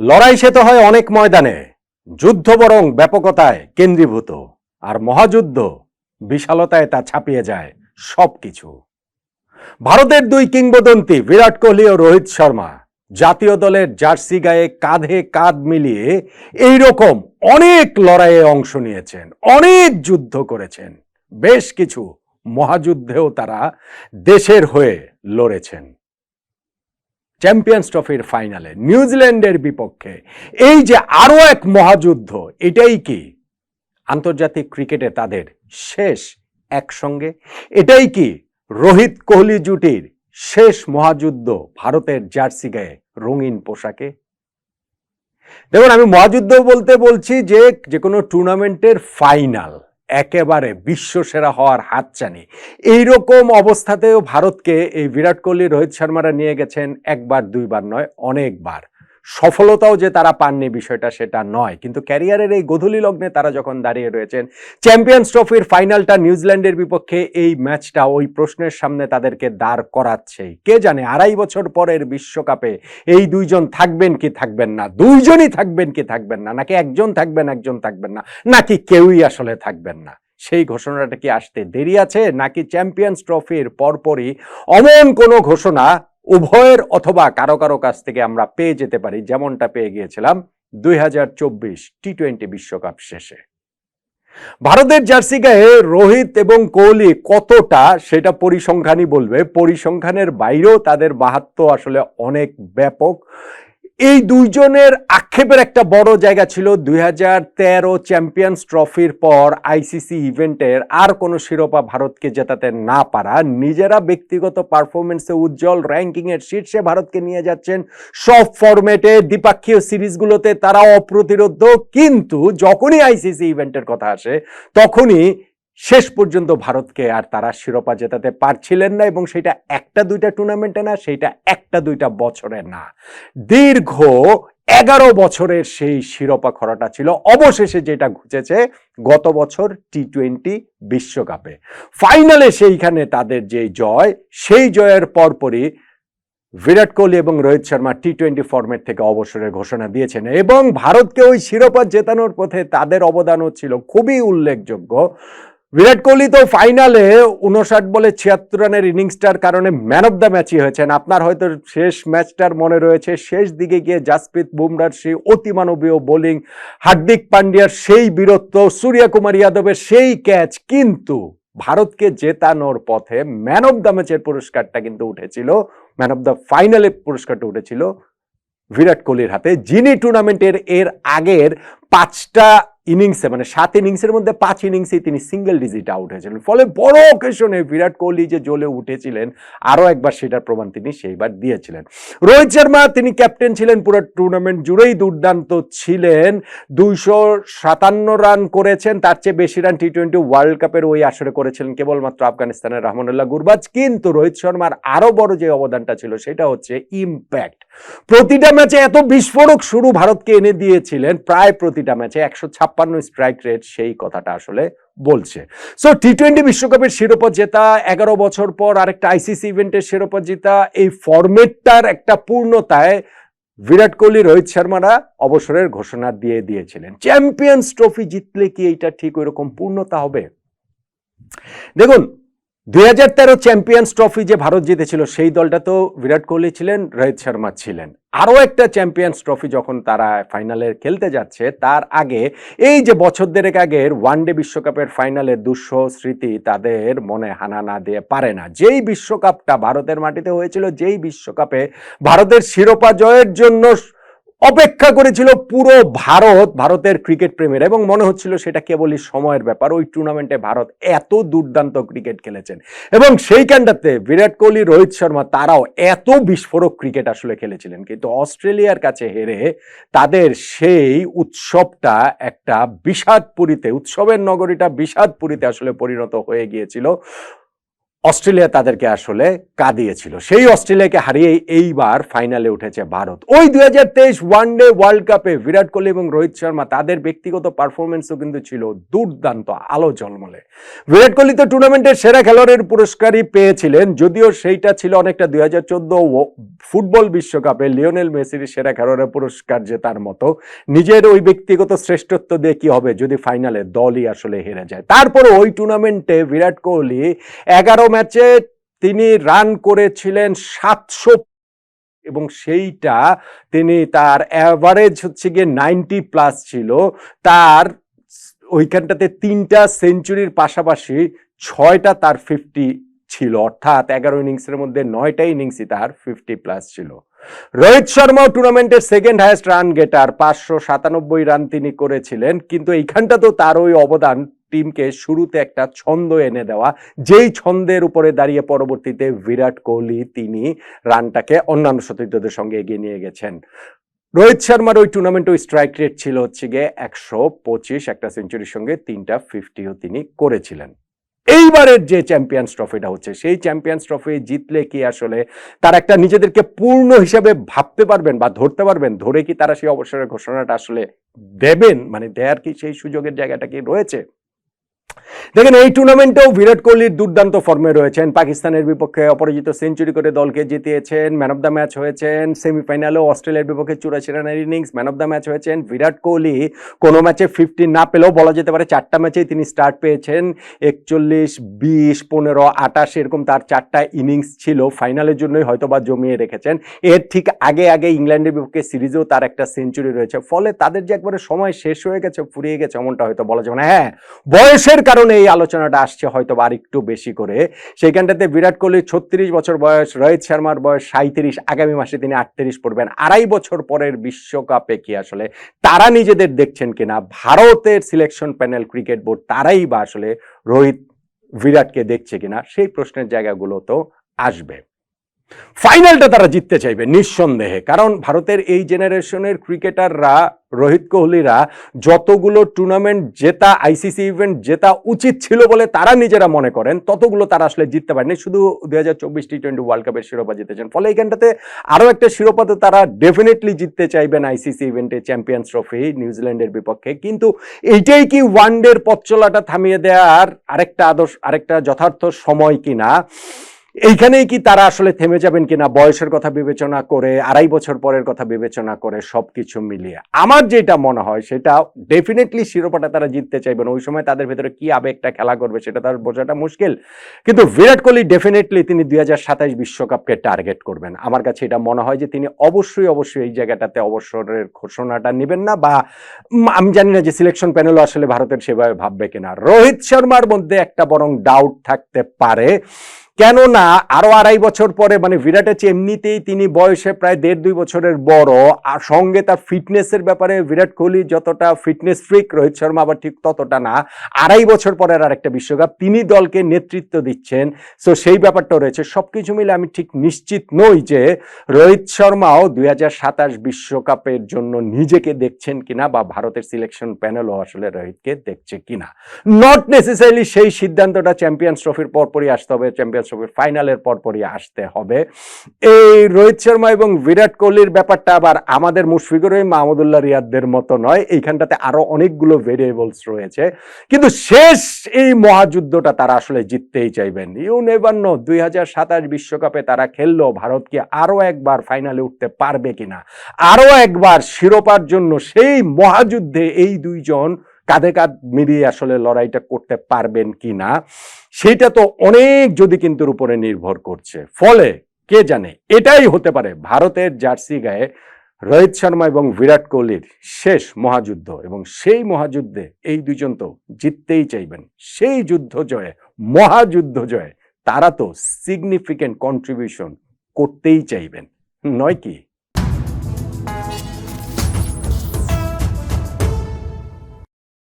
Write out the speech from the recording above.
লড়াই সে তো হয় অনেক ময়দানে। যুদ্ধ বরং ব্যাপকতায় কেন্দ্রীভূত। আর মহাযুদ্ধ বিশালতায় তা ছাপিয়ে যায় সবকিছু। ভারতের দুই কিংবদন্তি বিরাট কোহলি ও রোহিত শর্মা জাতীয় দলের জার্সি গায়ে কাঁধে কাঁধ মিলিয়ে এই রকম অনেক লড়াইয়ে অংশ নিয়েছেন, অনেক যুদ্ধ করেছেন। বেশ কিছু মহাযুদ্ধেও তারা দেশের হয়ে লড়েছেন। চ্যাম্পিয়ন্স ট্রফির ফাইনালে নিউজিল্যান্ডের বিপক্ষে। এই যে আরও এক মহাযুদ্ধ, এটাই কি? আন্তর্জাতিক ক্রিকেটে তাদের শেষ একসঙ্গে। এটাই কি? রোহিত কোহলি জুটির শেষ মহাযুদ্ধ, ভারতের জার্সি গায়ে রঙিন পোশাকে? দেখুন, আমি মহাযুদ্ধ বলতে বলছি যে যে কোনো টুর্নামেন্টের ফাইনাল একেবারে বিশ্বসেরা হওয়ার হাতছানি। এইরকম অবস্থাতেও ভারতকে এই বিরাট কোহলি, রোহিত শর্মারা নিয়ে গেছেন একবার, দুইবার নয়, অনেকবার। সফলতাও যে তারা পাননি বিষয়টা সেটা নয়। কিন্তু ক্যারিয়ারের এই গধূলি লগ্নে তারা যখন দাঁড়িয়ে রয়েছেন, চ্যাম্পিয়ন্স ট্রফির ফাইনালটা নিউজিল্যান্ডের বিপক্ষে এই ম্যাচটা ওই প্রশ্নের সামনে তাদেরকে দাঁড় করাচ্ছেই কে জানে, আড়াই বছর পরের বিশ্বকাপে এই দুইজন থাকবেন কি থাকবেন না? দুইজনই থাকবেন কি থাকবেন না? নাকি একজন থাকবেন একজন থাকবেন না? নাকি কেউই আসলে থাকবেন না? সেই ঘোষণাটা কি আসতে দেরি আছে? নাকি চ্যাম্পিয়ন্স ট্রফির পরপরই অমন কোনো ঘোষণা উভয়ের অথবা কারও কারও কাছ থেকে আমরা পেয়ে যেতে পারি, যেমনটা পেয়ে গিয়েছিলাম দুই হাজার চব্বিশ টি টোয়েন্টি বিশ্বকাপ শেষে। ভারতের জার্সি গায়ে রোহিত এবং কোহলি কতটা সেটা পরিসংখ্যানই বলবে। পরিসংখ্যানের বাইরেও তাদের মাহাত্ম আসলে অনেক ব্যাপক। এই দুইজনের আক্ষেপের একটা বড় জায়গা ছিল দুই হাজার তেরো চ্যাম্পিয়ন্স ট্রফির পর আইসিসি ইভেন্টের আর কোনো শিরোপা ভারতকে জেতাতে না পারা। নিজেরা ব্যক্তিগত পারফরমেন্সে উজ্জ্বল র্যাঙ্কিংয়ের শীর্ষে ভারতকে নিয়ে যাচ্ছেন সব ফরম্যাটে দ্বিপাক্ষীয় সিরিজগুলোতে তারা অপ্রতিরোধ। কিন্তু যখনই আইসিসি ইভেন্টের কথা আসে, তখনই শেষ পর্যন্ত ভারতকে আর তারা শিরোপা জেতাতে পারছিলেন না এবং সেটা একটা দুইটা টুর্নামেন্টে না, সেটা একটা দুইটা বছরে না। দীর্ঘ এগারো বছরের সেই শিরোপা খরাটা ছিল। অবশেষে যেটা ঘুচেছে গত বছর টি টোয়েন্টি বিশ্বকাপে। ফাইনালে সেইখানে তাদের যে জয়, সেই জয়ের পরপরই বিরাট কোহলি এবং Rohit Sharma T twenty format থেকে অবসরের ঘোষণা দিয়েছেন এবং ভারতকে ওই শিরোপা জেতানোর পথে তাদের অবদানও ছিল খুবই উল্লেখযোগ্য। বিরাট কোহলি তো ফাইনালে উনষাট বলে ছিয়াত্তর রানের ইনিংসটার কারণে ম্যান অফ দ্য ম্যাচই হয়েছেন। আপনার হয়তো শেষ ম্যাচটার মনে রয়েছে, শেষ দিকে গিয়ে জাসপ্রীত বুমরার সেই অতিমানবীয় বোলিং, হার্দিক পান্ডিয়ার সেই বীরত্ব সূর্যা কুমার যাদবের সেই ক্যাচ, কিন্তু ভারতকে জেতানোর পথে ম্যান অফ দ্য ম্যাচের পুরস্কারটা কিন্তু উঠেছিল, ম্যান অফ দ্য ফাইনালে পুরস্কারটা উঠেছিল বিরাট কোহলির হাতে। যিনি টুর্নামেন্টের এর আগের পাঁচটা ইনিংসে মানে সাত ইনিংসের মধ্যে পাঁচ ইনিংসে তিনি সিঙ্গেল ডিজিট আউট হয়েছিলেন। ফলে বড় অকেশনে বিরাট কোহলি যে জ্বলে উঠেছিলেন আরও একবার সেটার প্রমাণ তিনি সেইবার দিয়েছিলেন। রোহিত শর্মা তিনি ক্যাপ্টেন ছিলেন পুরো টুর্নামেন্ট জুড়েই, দুর্দান্ত ছিলেন। দুইশো সাতান্ন রান করেছেন, তার চেয়ে বেশি রান টি টোয়েন্টি ওয়ার্ল্ড কাপের ওই আসরে করেছিলেন কেবলমাত্র আফগানিস্তানের রহমানুল্লাহ গুরবাজ। কিন্তু রোহিত শর্মার আরও বড় যে অবদানটা ছিল, সেটা হচ্ছে ইম্প্যাক্ট প্রতিটা ম্যাচে এত বিস্ফোরক শুরু ভারতকে এনে দিয়েছিলেন, প্রায় প্রতিটা ম্যাচে একশো ছাপ্পান্ন স্ট্রাইক রেট সেই কথাটা আসলে বলছে। সো টি টোয়েন্টি বিশ্বকাপের শিরোপা জেতা, এগারো বছর পর আরেকটা আইসিসি ইভেন্টের শিরোপা জেতা, এই ফরম্যাটটার একটা পূর্ণতায় বিরাট কোহলি, রোহিত শর্মারা অবসরের ঘোষণা দিয়ে দিয়েছিলেন। চ্যাম্পিয়ন্স ট্রফি জিতলে কি এইটা ঠিক ওই রকম পূর্ণতা হবে? দেখুন দুই হাজার তেরো চ্যাম্পিয়ন্স ট্রফি যে ভারত জিতেছিল, সেই দলটা তো বিরাট কোহলি ছিলেন, রোহিত শর্মা ছিলেন। আরও একটা চ্যাম্পিয়ন্স ট্রফি যখন তারা ফাইনালে খেলতে যাচ্ছে, তার আগে, এই যে বছর দেড়েক আগের ওয়ানডে বিশ্বকাপের ফাইনালে দুঃসহ স্মৃতি তাদের মনে হানা না দিয়ে পারে না। যেই বিশ্বকাপটা ভারতের মাটিতে হয়েছিল, যেই বিশ্বকাপে ভারতের শিরোপা জয়ের জন্য অপেক্ষা করেছিল পুরো ভারত, ভারতের ক্রিকেট প্রেমীর এবং মনে হচ্ছিল সেটা কেবলই সময়ের ব্যাপার। ওই টুর্নামেন্টে ভারত এত দুর্দান্ত ক্রিকেট খেলেছেন এবং সেইখানটাতে বিরাট কোহলি, রোহিত শর্মা তারাও এত বিস্ফোরক ক্রিকেট আসলে খেলেছিলেন। কিন্তু অস্ট্রেলিয়ার কাছে হেরে তাদের সেই উৎসবটা একটা বিষাদপুরীতে, উৎসবের নগরীটা বিষাদপুরীতে আসলে পরিণত হয়ে গিয়েছিল। অস্ট্রেলিয়া তাদেরকে আসলে কাঁদিয়েছিল সেই অস্ট্রেলিয়াকে হারিয়ে এইবার ফাইনালে উঠেছে ভারত। ওই দুই হাজার তেইশ ওয়ান ডে ওয়ার্ল্ড কাপে বিরাট কোহলি এবং রোহিত শর্মা তাদের ব্যক্তিগত পারফরমেন্সও কিন্তু ছিল দুর্দান্ত আলো ঝলমলে। বিরাট কোহলি তো টুর্নামেন্টের সেরা খেলোয়াড়ের পুরস্কারই পেয়েছিলেন, যদিও সেইটা ছিল অনেকটা দুই হাজার চোদ্দ ফুটবল বিশ্বকাপে লিওনেল মেসির সেরা খেলোয়াড়ের পুরস্কার জেতার মতো। নিজের ওই ব্যক্তিগত শ্রেষ্ঠত্ব দিয়ে কি হবে যদি ফাইনালে দলই আসলে হেরে যায়। তারপরে ওই টুর্নামেন্টে বিরাট কোহলি এগারো ম্যাচে তিনি রান করেছিলেন সাতশো এবং সেইটা তিনি তার অ্যাভারেজ হচ্ছে গিয়ে নাইনটি প্লাস ছিল। তার ওইখানটাতে তিনটা সেঞ্চুরির পাশাপাশি ছয়টা তার ফিফটি ছিল। অর্থাৎ এগারো ইনিংসের মধ্যে নয়টা ইনিংসই তার ফিফটি প্লাস ছিল। রোহিত শর্মাও টুর্নামেন্টের সেকেন্ড হায়েস্ট রান গেটার পাঁচশো সাতানব্বই রান তিনি করেছিলেন, কিন্তু এইখানটা তো তার ওই অবদান টিমকে শুরুতে একটা ছন্দ এনে দেওয়া। যেই ছন্দের উপরে দাঁড়িয়ে পরবর্তীতে বিরাট কোহলি তিনি রানটাকে অন্যান্য সতীর্থদের সঙ্গে এগিয়ে নিয়ে গেছেন। রোহিত শর্মার ওই টুর্নামেন্ট ওই স্ট্রাইক রেট ছিল হচ্ছে গিয়ে একশো পঁচিশ, একটা সেঞ্চুরির সঙ্গে তিনটা ফিফটিও তিনি করেছিলেন। এইবারের যে চ্যাম্পিয়ন্স ট্রফিটা হচ্ছে, সেই চ্যাম্পিয়ন্স ট্রফি জিতলে কি আসলে তার একটা নিজেদেরকে পূর্ণ হিসাবে ভাবতে পারবেন বা ধরতে পারবেন? ধরে কি তারা সেই অবসরের ঘোষণাটা আসলে দেবেন? মানে দেয়ার কি সেই সুযোগের জায়গাটা কি রয়েছে? দেখেন, এই টুর্নামেন্টেও বিরাট কোহলির দুর্দান্ত ফর্মে রয়েছেন। পাকিস্তানের বিপক্ষে অপরাজিত সেঞ্চুরি করে দলকে জিতিয়েছেন ম্যান অফ দ্য ম্যাচ হয়েছেন। সেমিফাইনালেও অস্ট্রেলিয়ার বিপক্ষে চুরাশি রানের innings man of the match হয়েছেন। বিরাট কোহলি কোনো ম্যাচে ফিফটি না পেলেও বলা যেতে পারে চারটা ম্যাচেই তিনি স্টার্ট পেয়েছেন। একচল্লিশ, বিশ, পনেরো আটাশ এরকম তার চারটা ইনিংস ছিল। ফাইনালের জন্যই হয়তো বা জমিয়ে রেখেছেন। এর ঠিক আগে আগে ইংল্যান্ডের বিপক্ষে সিরিজেও তার একটা সেঞ্চুরি রয়েছে। ফলে তাদের যে একবারে সময় শেষ হয়ে গেছে, ফুরিয়ে গেছে, এমনটা হয়তো বলা যাবে না। হ্যাঁ বয়সের কারণে এই আলোচনাটা আসছে হয়তো আর একটু বেশি করে। সেইখানটাতে বিরাট কোহলির ছত্রিশ বছর বয়স, রোহিত শর্মার বয়স সাঁত্রিশ আগামী মাসে তিনি আটত্রিশ পড়বেন। আড়াই বছর পরের বিশ্বকাপে কি আসলে তারা নিজেদের দেখছেন কিনা? ভারতের সিলেকশন প্যানেল ক্রিকেট বোর্ড তারাই বা আসলে রোহিত, বিরাটকে দেখছে কিনা? সেই প্রশ্নের জায়গাগুলো তো আসবে। ফাইনালটা তারা জিততে চাইবে, নিঃসন্দেহে। কারণ ভারতের এই জেনারেশনের ক্রিকেটাররা রোহিত কোহলিরা যতগুলো টুর্নামেন্ট জেতা আইসিসি ইভেন্ট জেতা উচিত ছিল বলে তারা নিজেরা মনে করেন, ততগুলো তারা আসলে জিততে পারেনি। শুধু দুই হাজার চব্বিশ টি টোয়েন্টি ওয়ার্ল্ড কাপের শিরোপা জিতেছেন। ফলে এইখানটাতে আরও একটা শিরোপা তো তারা ডেফিনেটলি জিততে চাইবেন আইসিসি ইভেন্টে চ্যাম্পিয়ন্স ট্রফি নিউজিল্যান্ডের বিপক্ষে। কিন্তু এইটাই কি ওয়ান ডের পথ চলাটা থামিয়ে দেওয়ার আরেকটা আদর্শ, আরেকটা যথার্থ সময় কিনা? এইখানেই কি তারা আসলে থেমে যাবেন কিনা? বয়সের কথা বিবেচনা করে, আড়াই বছর পরের কথা বিবেচনা করে সব কিছু মিলিয়ে। আমার যেটা মনে হয়, সেটা ডেফিনেটলি শিরোপাটা তারা জিততে চাইবেন ওই সময় তাদের ভেতরে কি আবেগটা খেলা করবে, সেটা তার বোঝাটা মুশকিল। কিন্তু বিরাট কোহলি ডেফিনেটলি তিনি দুই বিশ্বকাপকে টার্গেট করবেন। আমার কাছে এটা মনে হয় যে তিনি অবশ্যই অবশ্যই এই জায়গাটাতে অবসরের ঘোষণাটা নেবেন না বা আমি জানি না যে সিলেকশন প্যানেলও আসলে ভারতের সেভাবে ভাববে কিনা। রোহিত শর্মার মধ্যে একটা বরং ডাউট থাকতে পারে। কেননা আরও আড়াই বছর পরে মানে বিরাটের চেয়ে এমনিতেই তিনি বয়সে প্রায় দেড় দুই বছরের বড়। আর সঙ্গে তার ফিটনেসের ব্যাপারে বিরাট কোহলি যতটা ফিটনেস ফ্রিক, রোহিত শর্মা আবার ঠিক ততটা না। আড়াই বছর পরের আরেকটা বিশ্বকাপ তিনি দলকে নেতৃত্ব দিচ্ছেন। সো সেই ব্যাপারটাও রয়েছে। সবকিছু মিলে আমি ঠিক নিশ্চিত নই যে রোহিত শর্মাও দুই বিশ্বকাপের জন্য নিজেকে দেখছেন কিনা বা ভারতের সিলেকশন প্যানেলও আসলে রোহিতকে দেখছে কিনা। নট নেসেসারিলি সেই সিদ্ধান্তটা চ্যাম্পিয়ন্স ট্রফির পরপরই আসতে হবে। চ্যাম্পিয়ন্স ট্রফির ফাইনালের পরপরই আসতে হবে। এই রোহিত শর্মা এবং বিরাট কোহলির ব্যাপারটা আবার আমাদের মুশফিকুর রহিম, মাহমুদুল্লাহ রিয়াদদের মতো নয়। এইখানটাতে আরও অনেকগুলো ভেরিয়েবলস রয়েছে। কিন্তু শেষ এই মহাযুদ্ধটা তারা আসলে জিততেই চাইবেন। ইউ নেভার নো, দুই হাজার সাতাশ বিশ্বকাপে তারা খেললো ভারতকে আরও একবার ফাইনালে উঠতে পারবে কিনা? আরও একবার শিরোপার জন্য সেই মহাযুদ্ধে এই দুইজন কাঁধে কাঁধ মিলিয়ে আসলে লড়াইটা করতে পারবেন কি না সেটা তো অনেক যদি কিন্তুর উপরে নির্ভর করছে। ফলে কে জানে, এটাই হতে পারে ভারতের জার্সি গায়ে রোহিত শর্মা এবং বিরাট কোহলির শেষ মহাযুদ্ধ। এবং সেই মহাযুদ্ধে এই দুজন তো জিততেই চাইবেন। সেই যুদ্ধ জয়ে, মহাযুদ্ধ জয়ে তারা তো সিগনিফিকেন্ট কন্ট্রিবিউশন করতেই চাইবেন। নয় কি?